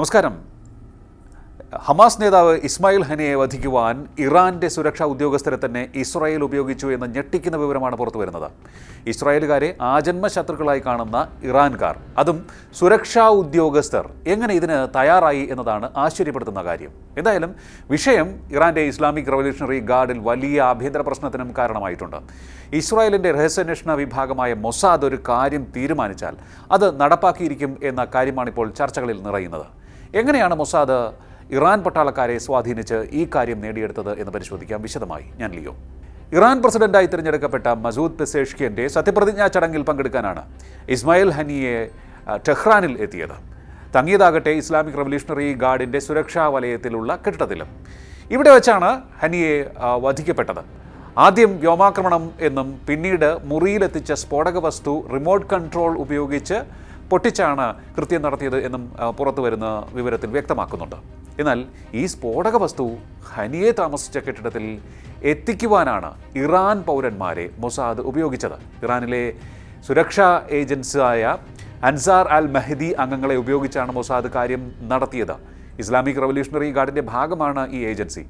നമസ്കാരം. ഹമാസ് നേതാവ് ഇസ്മായിൽ ഹനിയെ വധിക്കുവാൻ ഇറാന്റെ സുരക്ഷാ ഉദ്യോഗസ്ഥരെ തന്നെ ഇസ്രായേൽ ഉപയോഗിച്ചു എന്ന ഞെട്ടിക്കുന്ന വിവരമാണ് പുറത്തു വരുന്നത്. ഇസ്രായേലുകാരെ ആജന്മ ശത്രുക്കളായി കാണുന്ന ഇറാൻകാർ. അതും സുരക്ഷാ ഉദ്യോഗസ്ഥർ എങ്ങനെ ഇതിന് തയ്യാറായി എന്നതാണ് ആശ്ചര്യപ്പെടുത്തുന്ന കാര്യം. എന്തായാലും വിഷയം ഇറാന്റെ ഇസ്ലാമിക് റവല്യൂഷണറി ഗാർഡിൽ വലിയ ആഭ്യന്തര പ്രശ്നത്തിനും കാരണമായിട്ടുണ്ട്. ഇസ്രായേലിന്റെ രഹസ്യാന്വേഷണ വിഭാഗമായ മൊസാദ് ഒരു കാര്യം തീരുമാനിച്ചാൽ അത് നടപ്പാക്കിയിരിക്കും എന്ന കാര്യമാണിപ്പോൾ ചർച്ചകളിൽ നിറയുന്നത്. എങ്ങനെയാണ് മൊസാദ് ഇറാൻ പട്ടാളക്കാരെ സ്വാധീനിച്ച് ഈ കാര്യം നേടിയെടുത്തത് എന്ന് പരിശോധിക്കാം. വിശദമായി ഞാൻ ലിയോ. ഇറാൻ പ്രസിഡന്റായി തിരഞ്ഞെടുക്കപ്പെട്ട മസൂദ് പെസേഷ്കിയന്റെ സത്യപ്രതിജ്ഞാ ചടങ്ങിൽ പങ്കെടുക്കാനാണ് ഇസ്മായിൽ ഹനിയെ ടെഹ്റാനിൽ എത്തിയത്. തങ്ങിയതാകട്ടെ ഇസ്ലാമിക് റവല്യൂഷണറി ഗാർഡിന്റെ സുരക്ഷാ വലയത്തിലുള്ള കെട്ടിടത്തിലും. ഇവിടെ വെച്ചാണ് ഹനിയെ വധിക്കപ്പെട്ടത്. ആദ്യം വ്യോമാക്രമണം എന്നും പിന്നീട് മുറിയിലെത്തിച്ച സ്ഫോടക വസ്തു റിമോട്ട് കൺട്രോൾ ഉപയോഗിച്ച് പൊട്ടിച്ചാണ് കൃത്യം നടത്തിയത് എന്നും പുറത്തു വരുന്ന വിവരത്തിൽ വ്യക്തമാക്കുന്നുണ്ട്. എന്നാൽ ഈ സ്ഫോടക വസ്തു ഹനിയെ താമസിച്ച കെട്ടിടത്തിൽ എത്തിക്കുവാനാണ് ഇറാൻ പൗരന്മാരെ മൊസാദ് ഉപയോഗിച്ചത്. ഇറാനിലെ സുരക്ഷാ ഏജൻസിയായ അൻസാർ അൽ മെഹദി അംഗങ്ങളെ ഉപയോഗിച്ചാണ് മൊസാദ് കാര്യം നടത്തിയത്. ഇസ്ലാമിക് റവല്യൂഷണറി ഗാർഡിന്റെ ഭാഗമാണ് ഈ ഏജൻസി.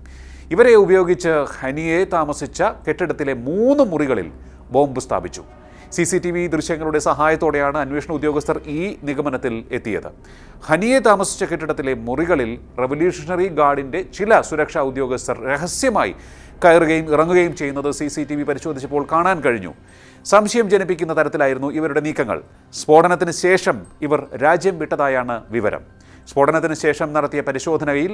ഇവരെ ഉപയോഗിച്ച് ഹനിയെ താമസിച്ച കെട്ടിടത്തിലെ മൂന്ന് മുറികളിൽ ബോംബ് സ്ഥാപിച്ചു. സി സി ടി വി ദൃശ്യങ്ങളുടെ സഹായത്തോടെയാണ് അന്വേഷണ ഉദ്യോഗസ്ഥർ ഈ നിഗമനത്തിൽ എത്തിയത്. ഹനിയെ താമസിച്ച കെട്ടിടത്തിലെ മുറികളിൽ റവല്യൂഷണറി ഗാർഡിന്റെ ചില സുരക്ഷാ ഉദ്യോഗസ്ഥർ രഹസ്യമായി കയറുകയും ഇറങ്ങുകയും ചെയ്യുന്നത് സി സി ടി വി പരിശോധിച്ചപ്പോൾ കാണാൻ കഴിഞ്ഞു. സംശയം ജനിപ്പിക്കുന്ന തരത്തിലായിരുന്നു ഇവരുടെ നീക്കങ്ങൾ. സ്ഫോടനത്തിന് ശേഷം ഇവർ രാജ്യം വിട്ടതായാണ് വിവരം. സ്ഫോടനത്തിന് ശേഷം നടത്തിയ പരിശോധനയിൽ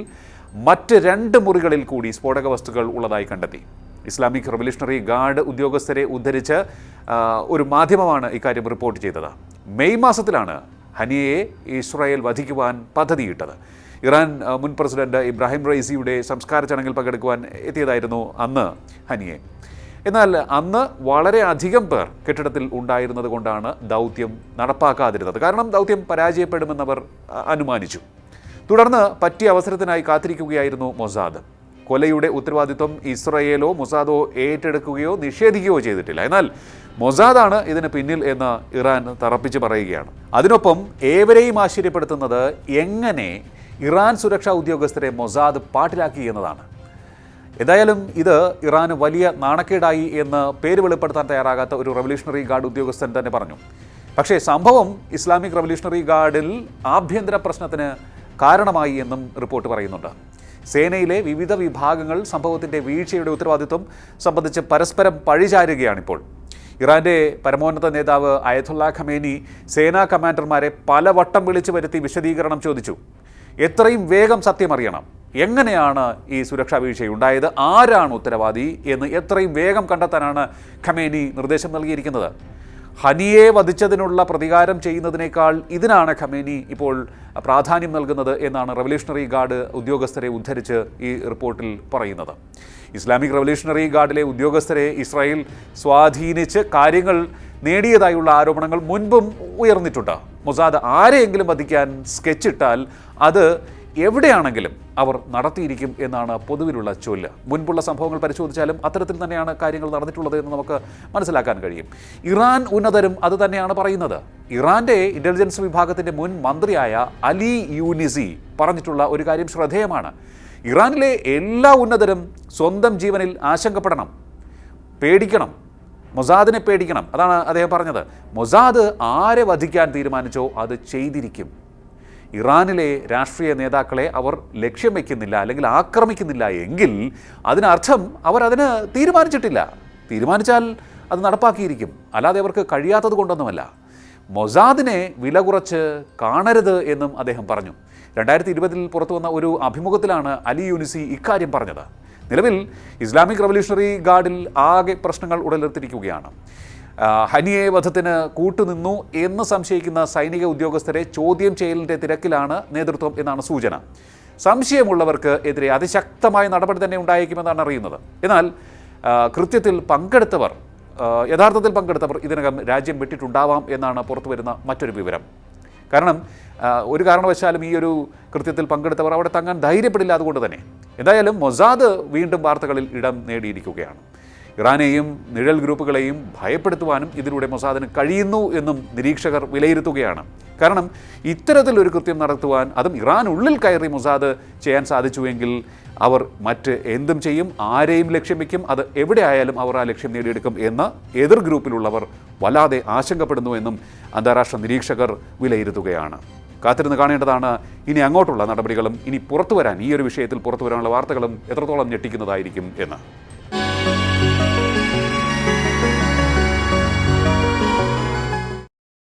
മറ്റ് രണ്ട് മുറികളിൽ കൂടി സ്ഫോടക വസ്തുക്കൾ ഉള്ളതായി കണ്ടെത്തി. ഇസ്ലാമിക് റവല്യൂഷണറി ഗാർഡ് ഉദ്യോഗസ്ഥരെ ഉദ്ധരിച്ച് ഒരു മാധ്യമമാണ് ഇക്കാര്യം റിപ്പോർട്ട് ചെയ്തത്. മെയ് മാസത്തിലാണ് ഹനിയയെ ഇസ്രായേൽ വധിക്കുവാൻ പദ്ധതിയിട്ടത്. ഇറാൻ മുൻ പ്രസിഡന്റ് ഇബ്രാഹിം റൈസിയുടെ സംസ്കാര ചടങ്ങിൽ പങ്കെടുക്കുവാൻ എത്തിയതായിരുന്നു അന്ന് ഹനിയെ. എന്നാൽ അന്ന് വളരെ അധികം പേർ കെട്ടിടത്തിൽ ഉണ്ടായിരുന്നത് കൊണ്ടാണ് ദൗത്യം നടപ്പാക്കാതിരുന്നത്. കാരണം ദൗത്യം പരാജയപ്പെടുമെന്നവർ അനുമാനിച്ചു. തുടർന്ന് പറ്റിയ അവസരത്തിനായി കാത്തിരിക്കുകയായിരുന്നു മൊസാദ്. കൊലയുടെ ഉത്തരവാദിത്വം ഇസ്രയേലോ മൊസാദോ ഏറ്റെടുക്കുകയോ നിഷേധിക്കുകയോ ചെയ്തിട്ടില്ല. എന്നാൽ മൊസാദാണ് ഇതിന് പിന്നിൽ എന്ന് ഇറാൻ തറപ്പിച്ച് പറയുകയാണ്. അതിനൊപ്പം ഏവരെയും ആശ്ചര്യപ്പെടുത്തുന്നത് എങ്ങനെ ഇറാൻ സുരക്ഷാ ഉദ്യോഗസ്ഥരെ മൊസാദ് പാട്ടിലാക്കി എന്നതാണ്. എന്തായാലും ഇത് ഇറാന് വലിയ നാണക്കേടായി എന്ന് പേര് വെളിപ്പെടുത്താൻ തയ്യാറാകാത്ത ഒരു റവല്യൂഷണറി ഗാർഡ് ഉദ്യോഗസ്ഥൻ തന്നെ പറഞ്ഞു. പക്ഷേ സംഭവം ഇസ്ലാമിക് റവല്യൂഷണറി ഗാർഡിൽ ആഭ്യന്തര പ്രശ്നത്തിന് കാരണമായി എന്നും റിപ്പോർട്ട് പറയുന്നുണ്ട്. സേനയിലെ വിവിധ വിഭാഗങ്ങൾ സംഭവത്തിന്റെ വീഴ്ചയുടെ ഉത്തരവാദിത്വം സംബന്ധിച്ച് പരസ്പരം പഴിചാരുകയാണിപ്പോൾ. ഇറാന്റെ പരമോന്നത നേതാവ് അയതുല്ല ഖമേനി സേനാ കമാൻഡർമാരെ പലവട്ടം വിളിച്ചു വരുത്തി വിശദീകരണം ചോദിച്ചു. എത്രയും വേഗം സത്യം അറിയണം. എങ്ങനെയാണ് ഈ സുരക്ഷാ വീഴ്ചയുണ്ടായത്? ആരാണ് ഉത്തരവാദി എന്ന് എത്രയും വേഗം കണ്ടെത്താനാണ് ഖമേനി നിർദ്ദേശം നൽകിയിരിക്കുന്നത്? ഹനിയെ വധിച്ചതിനുള്ള പ്രതികാരം ചെയ്യുന്നതിനേക്കാൾ ഇതിനാണ് ഖമേനി ഇപ്പോൾ പ്രാധാന്യം നൽകുന്നത് എന്നാണ് റവല്യൂഷണറി ഗാർഡ് ഉദ്യോഗസ്ഥരെ ഉദ്ധരിച്ച് ഈ റിപ്പോർട്ടിൽ പറയുന്നത്. ഇസ്ലാമിക് റവല്യൂഷണറി ഗാർഡിലെ ഉദ്യോഗസ്ഥരെ ഇസ്രായേൽ സ്വാധീനിച്ച് കാര്യങ്ങൾ നേടിയതായുള്ള ആരോപണങ്ങൾ മുൻപും ഉയർന്നിട്ടുണ്ട്. മൊസാദ് ആരെയെങ്കിലും വധിക്കാൻ സ്കെച്ചിട്ടാൽ അത് എവിടെയാണെങ്കിലും അവർ നടത്തിയിരിക്കും എന്നാണ് പൊതുവിലുള്ള ചൊല്ല്. മുൻപുള്ള സംഭവങ്ങൾ പരിശോധിച്ചാലും അത്തരത്തിൽ തന്നെയാണ് കാര്യങ്ങൾ നടന്നിട്ടുള്ളത് എന്ന് നമുക്ക് മനസ്സിലാക്കാൻ കഴിയും. ഇറാൻ ഉന്നതരും അത് തന്നെയാണ് പറയുന്നത്. ഇറാന്റെ ഇന്റലിജൻസ് വിഭാഗത്തിന്റെ മുൻ മന്ത്രിയായ അലി യൂനിസി പറഞ്ഞിട്ടുള്ള ഒരു കാര്യം ശ്രദ്ധേയമാണ്. ഇറാനിലെ എല്ലാ ഉന്നതരും സ്വന്തം ജീവനിൽ ആശങ്കപ്പെടണം. പേടിക്കണം. മൊസാദിനെ പേടിക്കണം. അതാണ് അദ്ദേഹം പറഞ്ഞത്. മൊസാദ് ആരെ വധിക്കാൻ തീരുമാനിച്ചോ അത് ചെയ്തിരിക്കും. ഇറാനിലെ രാഷ്ട്രീയ നേതാക്കളെ അവർ ലക്ഷ്യം വയ്ക്കുന്നില്ല അല്ലെങ്കിൽ ആക്രമിക്കുന്നില്ല എങ്കിൽ അതിനർത്ഥം അവർ അതിന് തീരുമാനിച്ചിട്ടില്ല. തീരുമാനിച്ചാൽ അത് നടപ്പാക്കിയിരിക്കും. അല്ലാതെ അവർക്ക് കഴിയാത്തത് കൊണ്ടൊന്നുമല്ല. മൊസാദിനെ വില കുറച്ച് കാണരുത് എന്നും അദ്ദേഹം പറഞ്ഞു. രണ്ടായിരത്തി ഇരുപതിൽ പുറത്തു വന്ന ഒരു അഭിമുഖത്തിലാണ് അലി യൂനിസി ഇക്കാര്യം പറഞ്ഞത്. നിലവിൽ ഇസ്ലാമിക് റവല്യൂഷണറി ഗാർഡിൽ ആകെ പ്രശ്നങ്ങൾ ഉടലെടുത്തിരിക്കുകയാണ്. ഹനിയെ വധത്തിന് കൂട്ടുനിന്നു എന്ന് സംശയിക്കുന്ന സൈനിക ഉദ്യോഗസ്ഥരെ ചോദ്യം ചെയ്യലിന്റെ തിരക്കിലാണ് നേതൃത്വം എന്നാണ് സൂചന. സംശയമുള്ളവർക്ക് എതിരെ അതിശക്തമായ നടപടി തന്നെ ഉണ്ടായേക്കുമെന്നാണ് അറിയുന്നത്. എന്നാൽ കൃത്യത്തിൽ പങ്കെടുത്തവർ യഥാർത്ഥത്തിൽ പങ്കെടുത്തവർ ഇതിനകം രാജ്യം വിട്ടിട്ടുണ്ടാവാം എന്നാണ് പുറത്തു വരുന്ന മറ്റൊരു വിവരം. കാരണം ഒരു കാരണവശാലും ഈ ഒരു കൃത്യത്തിൽ പങ്കെടുത്തവർ അവിടെ തങ്ങാൻ ധൈര്യപ്പെടില്ല അതുകൊണ്ട് തന്നെ. എന്തായാലും മൊസാദ് വീണ്ടും വാർത്തകളിൽ ഇടം നേടിയിരിക്കുകയാണ്. ഇറാനെയും നിഴൽ ഗ്രൂപ്പുകളെയും ഭയപ്പെടുത്തുവാനും ഇതിലൂടെ മൊസാദിന് കഴിയുന്നു എന്നും നിരീക്ഷകർ വിലയിരുത്തുകയാണ്. കാരണം ഇത്തരത്തിലൊരു കൃത്യം നടത്തുവാൻ അതും ഇറാൻ ഉള്ളിൽ കയറി മൊസാദ് ചെയ്യാൻ സാധിച്ചുവെങ്കിൽ അവർ മറ്റ് എന്തും ചെയ്യും ആരെയും ലക്ഷ്യം വയ്ക്കും അത് എവിടെ ആയാലും അവർ ആ ലക്ഷ്യം നേടിയെടുക്കും എന്ന് എതിർ ഗ്രൂപ്പിലുള്ളവർ വല്ലാതെ ആശങ്കപ്പെടുന്നു എന്നും അന്താരാഷ്ട്ര നിരീക്ഷകർ വിലയിരുത്തുകയാണ്. കാത്തിരുന്ന് കാണേണ്ടതാണ് ഇനി അങ്ങോട്ടുള്ള നടപടികളും ഇനി പുറത്തു വരാൻ ഈ ഒരു വിഷയത്തിൽ പുറത്തു വരാനുള്ള വാർത്തകളും എത്രത്തോളം ഞെട്ടിക്കുന്നതായിരിക്കും എന്ന്.